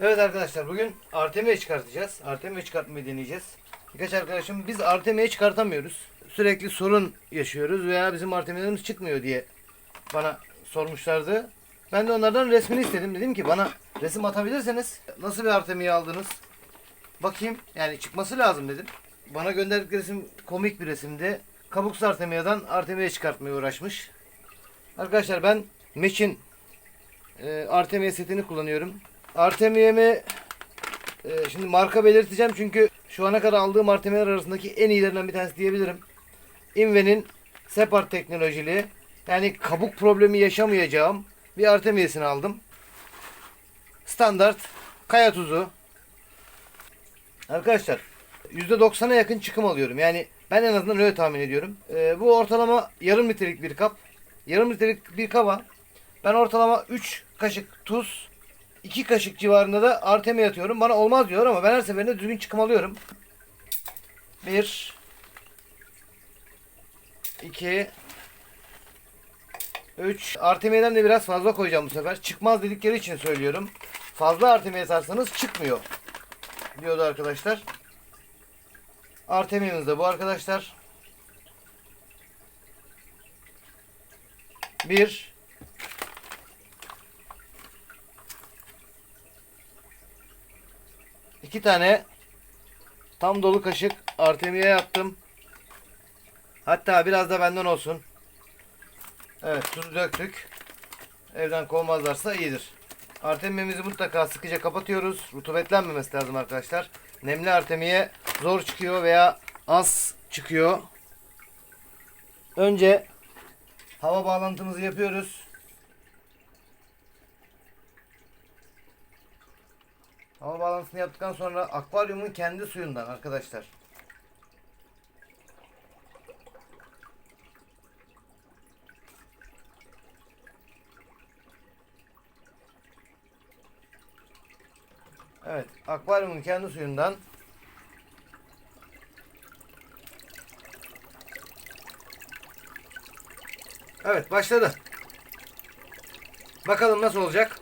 Evet arkadaşlar bugün Artemia'yı çıkartacağız. Artemia çıkartmayı deneyeceğiz. Birkaç arkadaşım biz Artemia'yı çıkartamıyoruz. Sürekli sorun yaşıyoruz veya bizim Artemia'larımız çıkmıyor diye bana sormuşlardı. Ben de onlardan resmini istedim. Dedim ki bana resim atabilirseniz nasıl bir Artemia aldınız? Bakayım yani çıkması lazım dedim. Bana gönderdikleri resim komik bir resimdi. Kabuksuz Artemia'dan Artemia'yı çıkartmaya uğraşmış. Arkadaşlar ben Meç'in e, Artemia setini kullanıyorum. Artemia'mı e, şimdi marka belirteceğim çünkü şu ana kadar aldığım Artemia'lar arasındaki en iyilerinden bir tanesi diyebilirim. Inve'nin Separt teknolojili yani kabuk problemi yaşamayacağım bir Artemia'sını aldım. Standart kaya tuzu. Arkadaşlar %90'a yakın çıkım alıyorum. Yani ben en azından öyle tahmin ediyorum. E, bu ortalama yarım litrelik bir kap. Yarım litrelik bir kaba ben ortalama 3 kaşık tuz, 2 kaşık civarında da artemia atıyorum. Bana olmaz diyor ama ben her seferinde düzgün çıkım alıyorum. 1 2 3 Artemia'dan da biraz fazla koyacağım bu sefer. Çıkmaz dedikleri için söylüyorum. Fazla Artemia sarsanız çıkmıyor. Diyordu arkadaşlar. Artemia'mız da bu arkadaşlar. 1 İki tane tam dolu kaşık Artemia yaptım. Hatta biraz da benden olsun. Evet tuz döktük. Evden kovmazlarsa iyidir. Artemia'mızı mutlaka sıkıca kapatıyoruz. Rutubetlenmemesi lazım arkadaşlar. Nemli Artemia zor çıkıyor veya az çıkıyor. Önce hava bağlantımızı yapıyoruz. Hava bağlantısını yaptıktan sonra akvaryumun kendi suyundan arkadaşlar. Evet, akvaryumun kendi suyundan Evet, başladı. Bakalım nasıl olacak?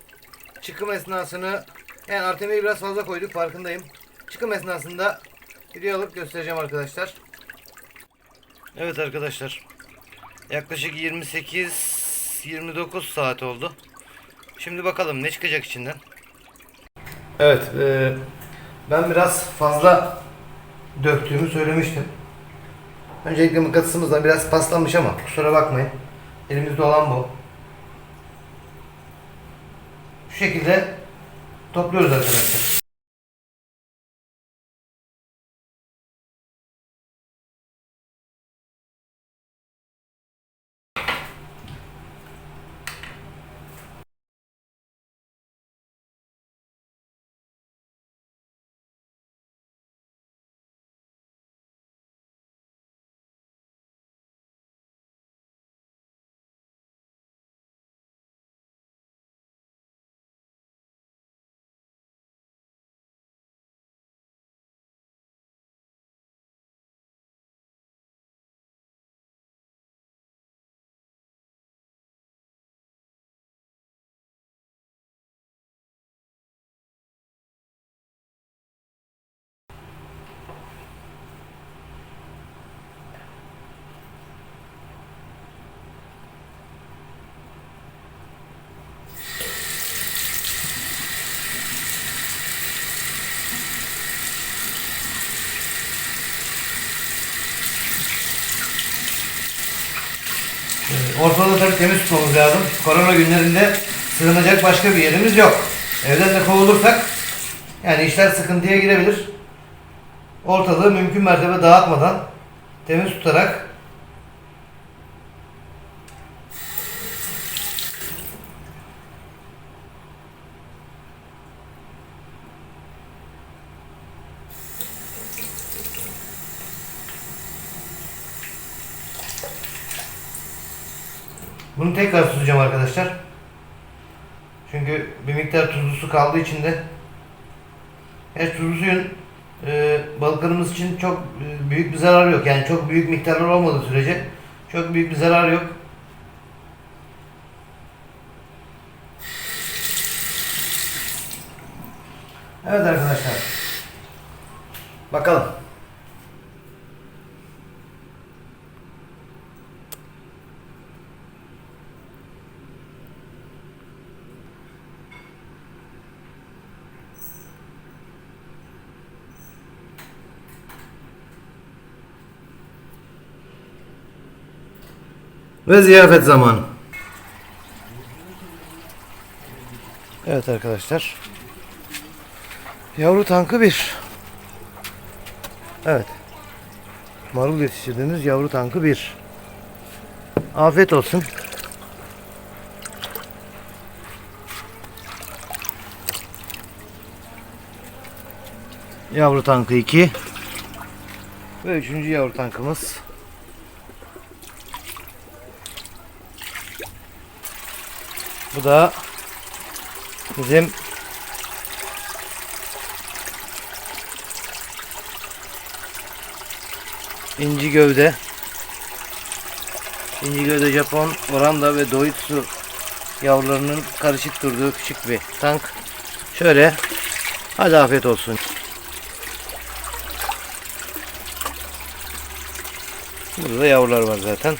Çıkım esnasını yani Artemia'yı biraz fazla koyduk farkındayım. Çıkım esnasında video alıp göstereceğim arkadaşlar. Evet arkadaşlar. Yaklaşık 28-29 saat oldu. Şimdi bakalım ne çıkacak içinden. Evet. e, ben biraz fazla döktüğümü söylemiştim. Öncelikle mıknatısımızla biraz paslanmış ama kusura bakmayın. Elimizde olan bu. Şu şekilde topluyoruz arkadaşlar. Ortalığı tabii temiz tutmamız lazım. Korona günlerinde sığınacak başka bir yerimiz yok. Evden de kovulursak yani işler sıkıntıya girebilir. Ortalığı mümkün mertebe dağıtmadan temiz tutarak Bunu tekrar tutacağım arkadaşlar. Çünkü bir miktar tuzlu su kaldığı için de evet, tuzlu suyun e, balıklarımız için çok e, büyük bir zarar yok. Yani çok büyük miktarlar olmadığı sürece çok büyük bir zarar yok. Evet arkadaşlar. Bakalım. Ve ziyafet zamanı. Evet arkadaşlar. Yavru tankı bir. Evet. Marul yetiştirdiğimiz yavru tankı bir. Afiyet olsun. Yavru tankı 2 ve üçüncü yavru tankımız. Bu da bizim inci gövde. İnci gövde Japon oranda ve doitsu yavrularının karışık durduğu küçük bir tank. Şöyle hadi afiyet olsun. Burada da yavrular var zaten